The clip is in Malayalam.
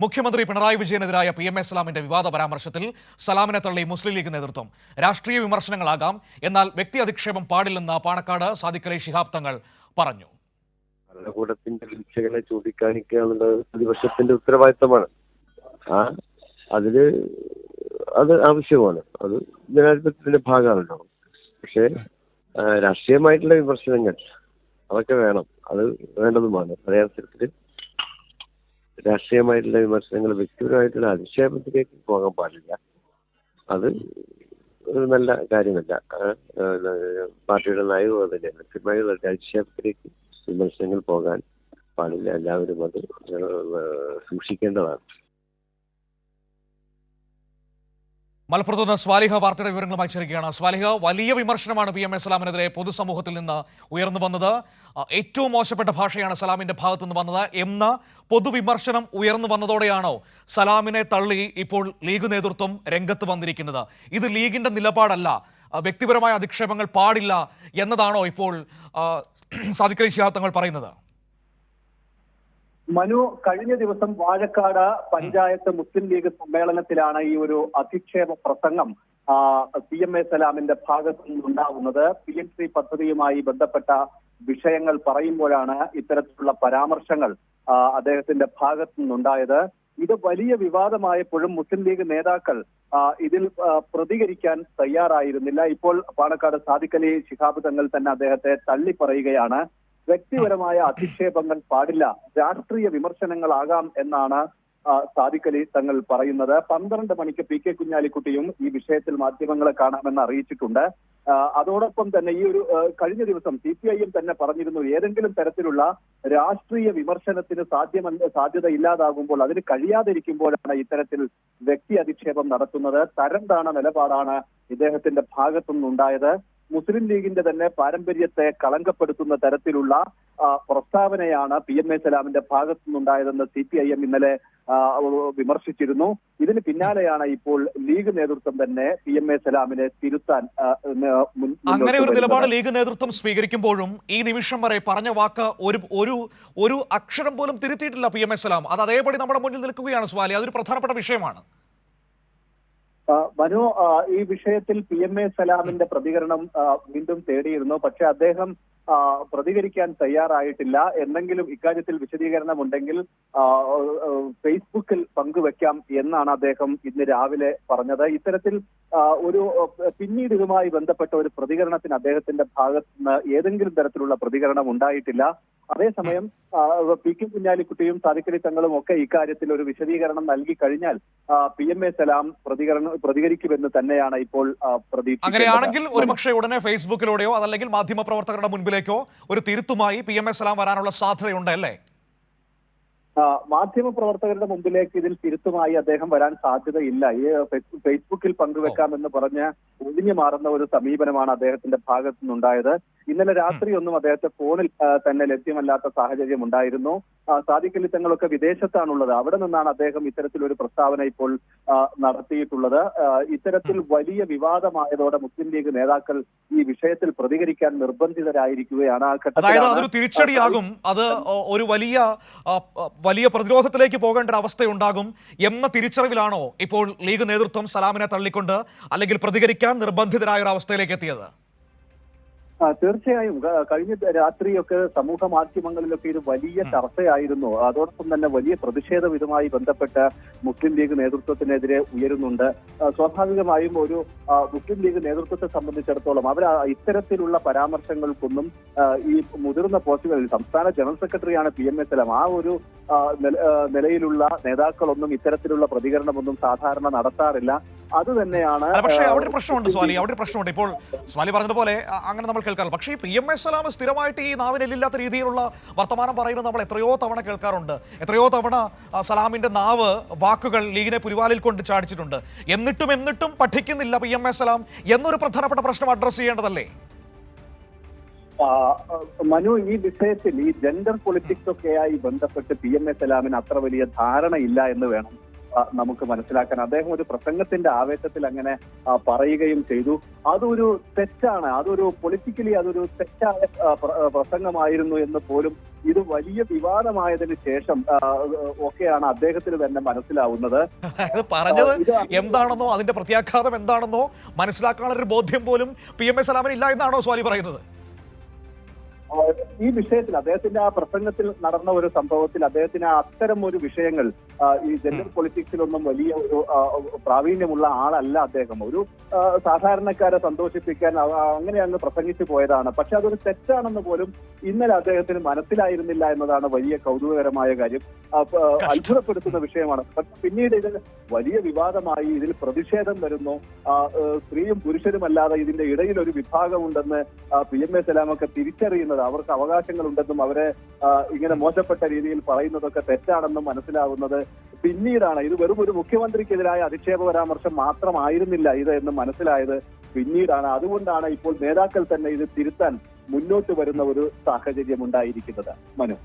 മുഖ്യമന്ത്രി പിണറായി വിജയനെതിരായ പി എം എ സലാമിന്റെ വിവാദ പരാമർശത്തിൽ സലാമിനെ തള്ളി മുസ്ലിം ലീഗ് നേതൃത്വം. രാഷ്ട്രീയ വിമർശനങ്ങളാകാം. എന്നാൽ വ്യക്തി അധിക്ഷേപം പാടില്ലെന്ന് പാണക്കാട് സാദിഖലി ശിഹാബ് തങ്ങൾ പറഞ്ഞു. ഭരണകൂടത്തിന്റെ വീഴ്ചകളെ ചൂണ്ടിക്കാണിക്കുക എന്നുള്ളത് പ്രതിപക്ഷത്തിന്റെ ഉത്തരവാദിത്തമാണ്. ആ അതിൽ അത് ആവശ്യമാണ്. അത് ജനാധിപത്യത്തിന്റെ ഭാഗമാണല്ലോ. പക്ഷേ രാഷ്ട്രീയമായിട്ടുള്ള വിമർശനങ്ങൾ അതൊക്കെ വേണം. അത് വേണ്ടതുമാണ്. അതേ രാഷ്ട്രീയമായിട്ടുള്ള വിമർശനങ്ങൾ വ്യക്തിപരമായിട്ടുള്ള അധിക്ഷേപത്തിലേക്ക് പോകാൻ പാടില്ല. അത് ഒരു നല്ല കാര്യമല്ല. പാർട്ടിയുടെ നയവും അത് വ്യക്തിപരമായ അധിക്ഷേപത്തിലേക്ക് വിമർശനങ്ങൾ പോകാൻ പാടില്ല. എല്ലാവരും അത് സൂക്ഷിക്കേണ്ടതാണ്. മലപ്പുറത്ത് നിന്ന് സ്വാലിഹ വാർത്തയുടെ വിവരങ്ങളുമായി ചേരുകയാണ്. സ്വാലിഹ വലിയ വിമർശനമാണ് പി എം എ സലാമിനെതിരെ പൊതുസമൂഹത്തിൽ നിന്ന് ഉയർന്നു വന്നത്. ഏറ്റവും മോശപ്പെട്ട ഭാഷയാണ് സലാമിന്റെ ഭാഗത്തു നിന്ന് വന്നത് എന്ന പൊതുവിമർശനം ഉയർന്നു വന്നതോടെയാണോ സലാമിനെ തള്ളി ഇപ്പോൾ ലീഗ് നേതൃത്വം രംഗത്ത് വന്നിരിക്കുന്നത്? ഇത് ലീഗിന്റെ നിലപാടല്ല. വ്യക്തിപരമായ അധിക്ഷേപങ്ങൾ പാടില്ല എന്നതാണോ ഇപ്പോൾ സാധിക്കൽ ശിഹാബ് തങ്ങൾ പറയുന്നത്? മനു കഴിഞ്ഞ ദിവസം വാഴക്കാട് പഞ്ചായത്ത് മുസ്ലിം ലീഗ് സമ്മേളനത്തിലാണ് ഈ ഒരു അധിക്ഷേപ പ്രസംഗം പി എം എ സലാമിന്റെ ഭാഗത്തു നിന്നുണ്ടാവുന്നത്. പി എം സി പദ്ധതിയുമായി ബന്ധപ്പെട്ട വിഷയങ്ങൾ പറയുമ്പോഴാണ് ഇത്തരത്തിലുള്ള പരാമർശങ്ങൾ അദ്ദേഹത്തിന്റെ ഭാഗത്തു നിന്നുണ്ടായത്. ഇത് വലിയ വിവാദമായപ്പോഴും മുസ്ലിം ലീഗ് നേതാക്കൾ ഇതിൽ പ്രതികരിക്കാൻ തയ്യാറായിരുന്നില്ല. ഇപ്പോൾ പാണക്കാട് സാദിഖലി ശിഹാബ് തങ്ങൾ തന്നെ അദ്ദേഹത്തെ തള്ളിപ്പറയുകയാണ്. വ്യക്തിപരമായ അധിക്ഷേപങ്ങൾ പാടില്ല. രാഷ്ട്രീയ വിമർശനങ്ങളാകാം എന്നാണ് സാദിഖലി തങ്ങൾ പറയുന്നത്. പന്ത്രണ്ട് മണിക്ക് പി കെ കുഞ്ഞാലിക്കുട്ടിയും ഈ വിഷയത്തിൽ മാധ്യമങ്ങളെ കാണാമെന്ന് അറിയിച്ചിട്ടുണ്ട്. അതോടൊപ്പം തന്നെ ഈ ഒരു കഴിഞ്ഞ ദിവസം സി പി ഐ എം തന്നെ പറഞ്ഞിരുന്നു ഏതെങ്കിലും തരത്തിലുള്ള രാഷ്ട്രീയ വിമർശനത്തിന് സാധ്യമല്ല സാധ്യത ഇല്ലാതാകുമ്പോൾ അതിന് കഴിയാതിരിക്കുമ്പോഴാണ് ഇത്തരത്തിൽ വ്യക്തി അധിക്ഷേപം നടത്തുന്നത്. തരം താണ നിലപാടാണ് ഇദ്ദേഹത്തിന്റെ ഭാഗത്തുനിന്നുണ്ടായത്. മുസ്ലിം ലീഗിന്റെ തന്നെ പാരമ്പര്യത്തെ കളങ്കപ്പെടുത്തുന്ന തരത്തിലുള്ള പ്രസ്താവനയാണ് പി എം എ സലാമിന്റെ ഭാഗത്തു നിന്നുണ്ടായതെന്ന് സി പി ഐ എം ഇന്നലെ വിമർശിച്ചിരുന്നു. ഇതിന് പിന്നാലെയാണ് ഇപ്പോൾ ലീഗ് നേതൃത്വം തന്നെ പി എം എ സലാമിനെ തിരുത്താൻ അങ്ങനെ ഒരു നിലപാട് ലീഗ് നേതൃത്വം സ്വീകരിക്കുമ്പോഴും ഈ നിമിഷം വരെ പറഞ്ഞ വാക്ക് ഒരു ഒരു ഒരു അക്ഷരം പോലും തിരുത്തിയിട്ടില്ല പി എം എ സലാം. അത് അതേപടി നമ്മുടെ മുന്നിൽ നിൽക്കുകയാണ് സ്വാലി. അതൊരു പ്രധാനപ്പെട്ട വിഷയമാണ്. മനു ഈ വിഷയത്തിൽ പി എം എ സലാമിന്റെ പ്രതികരണം വീണ്ടും തേടിയിരുന്നു. പക്ഷെ അദ്ദേഹം പ്രതികരിക്കാൻ തയ്യാറായിട്ടില്ല. എന്തെങ്കിലും ഇക്കാര്യത്തിൽ വിശദീകരണം ഉണ്ടെങ്കിൽ ഫേസ്ബുക്കിൽ പങ്കുവെക്കാം എന്നാണ് അദ്ദേഹം ഇന്ന് രാവിലെ പറഞ്ഞത്. ഇത്തരത്തിൽ ഒരു പിന്നീട് ഇതുമായി ബന്ധപ്പെട്ട ഒരു പ്രതികരണത്തിന് അദ്ദേഹത്തിന്റെ ഭാഗത്ത് നിന്ന് ഏതെങ്കിലും തരത്തിലുള്ള പ്രതികരണം ഉണ്ടായിട്ടില്ല. അതേസമയം പി കെ കുഞ്ഞാലിക്കുട്ടിയും സാദിഖലി തങ്ങളും ഒക്കെ ഇക്കാര്യത്തിൽ ഒരു വിശദീകരണം നൽകി കഴിഞ്ഞാൽ പി എം എ സലാം പ്രതികരണം പ്രതികരിക്കുമെന്ന് തന്നെയാണ് ഇപ്പോൾ പ്രതീക്ഷ അങ്ങനെയാണെങ്കിൽ ഒരുപക്ഷെ ഉടനെ ഫേസ്ബുക്കിലൂടെയോ അതല്ലെങ്കിൽ മാധ്യമ പ്രവർത്തകരുടെ മുൻപിലേക്കോ ഒരു തിരുത്തുമായി പി എം എസ് സലാം വരാനുള്ള സാധ്യതയുണ്ട് അല്ലേ? മാധ്യമ പ്രവർത്തകരുടെ മുമ്പിലേക്ക് ഇതിൽ തിരുത്തുമായി അദ്ദേഹം വരാൻ സാധ്യതയില്ല. ഈ ഫേസ്- ഫേസ്ബുക്കിൽ പങ്കുവെക്കാമെന്ന് പറഞ്ഞ് ഒഴിഞ്ഞു മാറുന്ന ഒരു സമീപനമാണ് അദ്ദേഹത്തിന്റെ ഭാഗത്തു നിന്നുണ്ടായത് രാത്രി ഒന്നും അദ്ദേഹത്തെ ഫോണിൽ തന്നെ ലഭ്യമല്ലാത്ത സാഹചര്യം ഉണ്ടായിരുന്നു. സാദിഖലി തങ്ങളൊക്കെ വിദേശത്താണുള്ളത്. അവിടെ നിന്നാണ് അദ്ദേഹം ഇത്തരത്തിലൊരു പ്രസ്താവന ഇപ്പോൾ നടത്തിയിട്ടുള്ളത്. ഇത്തരത്തിൽ വലിയ വിവാദമായതോടെ മുസ്ലിം ലീഗ് നേതാക്കൾ ഈ വിഷയത്തിൽ പ്രതികരിക്കാൻ നിർബന്ധിതരായിരിക്കുകയാണ്. ആ ഘട്ടത്തിൽ അതൊരു തിരിച്ചടിയാകും. അത് ഒരു വലിയ വലിയ പ്രതിരോധത്തിലേക്ക് പോകേണ്ട ഒരു അവസ്ഥയുണ്ടാകും എന്ന തിരിച്ചറിവിലാണോ ഇപ്പോൾ ലീഗ് നേതൃത്വം സലാമിനെ തള്ളിക്കൊണ്ട് അല്ലെങ്കിൽ പ്രതികരിക്കാൻ നിർബന്ധിതരായ ഒരു അവസ്ഥയിലേക്ക് എത്തിയത്? തീർച്ചയായും. കഴിഞ്ഞ രാത്രിയൊക്കെ സമൂഹ മാധ്യമങ്ങളിലൊക്കെ ഇത് വലിയ ചർച്ചയായിരുന്നു. അതോടൊപ്പം തന്നെ വലിയ പ്രതിഷേധം ഇതുമായി ബന്ധപ്പെട്ട് മുസ്ലിം ലീഗ് നേതൃത്വത്തിനെതിരെ ഉയരുന്നുണ്ട്. സ്വാഭാവികമായും ഒരു മുസ്ലിം ലീഗ് നേതൃത്വത്തെ സംബന്ധിച്ചിടത്തോളം അവർ ഇത്തരത്തിലുള്ള പരാമർശങ്ങൾക്കൊന്നും ഈ മുതിർന്ന പോസ്റ്റുകളിൽ സംസ്ഥാന ജനറൽ സെക്രട്ടറിയാണ് പി എം എസ് എല്ലാം ആ ഒരു നിലയിലുള്ള നേതാക്കളൊന്നും ഇത്തരത്തിലുള്ള പ്രതികരണമൊന്നും സാധാരണ നടത്താറില്ല. അത് തന്നെയാണ് പക്ഷേ അവിടെ ഒരു പ്രശ്നമുണ്ട് സ്വാലി അവിടെ ഒരു പ്രശ്നമുണ്ട്. ഇപ്പോൾ സ്വാലി പറഞ്ഞതുപോലെ അങ്ങനെ നമ്മൾ കേൾക്കാറുണ്ട്. പക്ഷേ പി എം എസ് സലാം സ്ഥിരമായിട്ട് ഈ നാവിനെല്ലില്ലാത്ത രീതിയിലുള്ള വർത്തമാനം പറയുന്നത് നമ്മൾ എത്രയോ തവണ കേൾക്കാറുണ്ട്. എത്രയോ തവണ സലാമിന്റെ നാവ് വാക്കുകൾ ലീഗിനെ പുരിവാലിൽ കൊണ്ട് ചാടിച്ചിട്ടുണ്ട്. എന്നിട്ടും എന്നിട്ടും പഠിക്കുന്നില്ല പി എം എസ് സലാം എന്നൊരു പ്രധാനപ്പെട്ട പ്രശ്നം അഡ്രസ് ചെയ്യേണ്ടതല്ലേ? മനു ഈ വിഷയത്തിൽ ഈ ജെൻഡർ പൊളിറ്റിക്സ് ഒക്കെയായി ബന്ധപ്പെട്ട് പി എം എ സലാമിന് അത്ര വലിയ ധാരണയില്ല എന്ന് വേണം നമുക്ക് മനസ്സിലാക്കാൻ. അദ്ദേഹം ഒരു പ്രസംഗത്തിന്റെ ആവേശത്തിൽ അങ്ങനെ പറയുകയും ചെയ്തു. അതൊരു തെറ്റാണ്. അതൊരു പൊളിറ്റിക്കലി അതൊരു തെറ്റായ പ്രസംഗമായിരുന്നു എന്ന് പോലും ഇത് വലിയ വിവാദമായതിനു ശേഷം ഒക്കെയാണ് അദ്ദേഹത്തിന് തന്നെ മനസ്സിലാവുന്നത്. പറഞ്ഞത് എന്താണെന്നോ അതിന്റെ പ്രത്യാഘാതം എന്താണെന്നോ മനസ്സിലാക്കാനുള്ള ഒരു ബോധ്യം പോലും പി എം എ സലാമിന് ഇല്ല എന്നാണോ സ്വാലി പറയുന്നത്? ഈ വിഷയത്തിൽ അദ്ദേഹത്തിന്റെ ആ പ്രസംഗത്തിൽ നടന്ന ഒരു സംഭവത്തിൽ അദ്ദേഹത്തിന് അത്തരം ഒരു വിഷയങ്ങൾ ഈ ജെൻഡർ പൊളിറ്റിക്സിലൊന്നും വലിയ ഒരു പ്രാവീണ്യമുള്ള ആളല്ല അദ്ദേഹം. ഒരു സാധാരണക്കാരെ സന്തോഷിപ്പിക്കാൻ അങ്ങനെ അങ്ങ് പ്രസംഗിച്ചു പോയതാണ്. പക്ഷെ അതൊരു തെറ്റാണെന്ന് പോലും ഇന്നലെ അദ്ദേഹത്തിന് മനസ്സിലായിരുന്നില്ല എന്നതാണ് വലിയ കൗതുകകരമായ കാര്യം. അത്ഭുതപ്പെടുത്തുന്ന വിഷയമാണ്. പക്ഷെ പിന്നീട് ഇത് വലിയ വിവാദമായി ഇതിൽ പ്രതിഷേധം വരുന്നു. സ്ത്രീയും പുരുഷനുമല്ലാതെ ഇതിന്റെ ഇടയിൽ ഒരു വിഭാഗമുണ്ടെന്ന് പി എം എ സലാമൊക്കെ തിരിച്ചറിയുന്നത് അവർക്ക് അവകാശങ്ങൾ ഉണ്ടെന്നും അവരെ ഇങ്ങനെ മോശപ്പെട്ട രീതിയിൽ പറയുന്നതൊക്കെ തെറ്റാണെന്നും മനസ്സിലാവുന്നത്. പിന്നീടാണ് ഇത് വെറും ഒരു മുഖ്യമന്ത്രിക്കെതിരായ അധിക്ഷേപ പരാമർശം മാത്രമായിരുന്നില്ല ഇത് എന്ന് മനസ്സിലായത്. പിന്നീടാണ് അതുകൊണ്ടാണ് ഇപ്പോൾ നേതാക്കൾ തന്നെ ഇത് തിരുത്താൻ മുന്നോട്ട് വരുന്ന ഒരു സാഹചര്യം ഉണ്ടായിരിക്കുന്നത് മനു.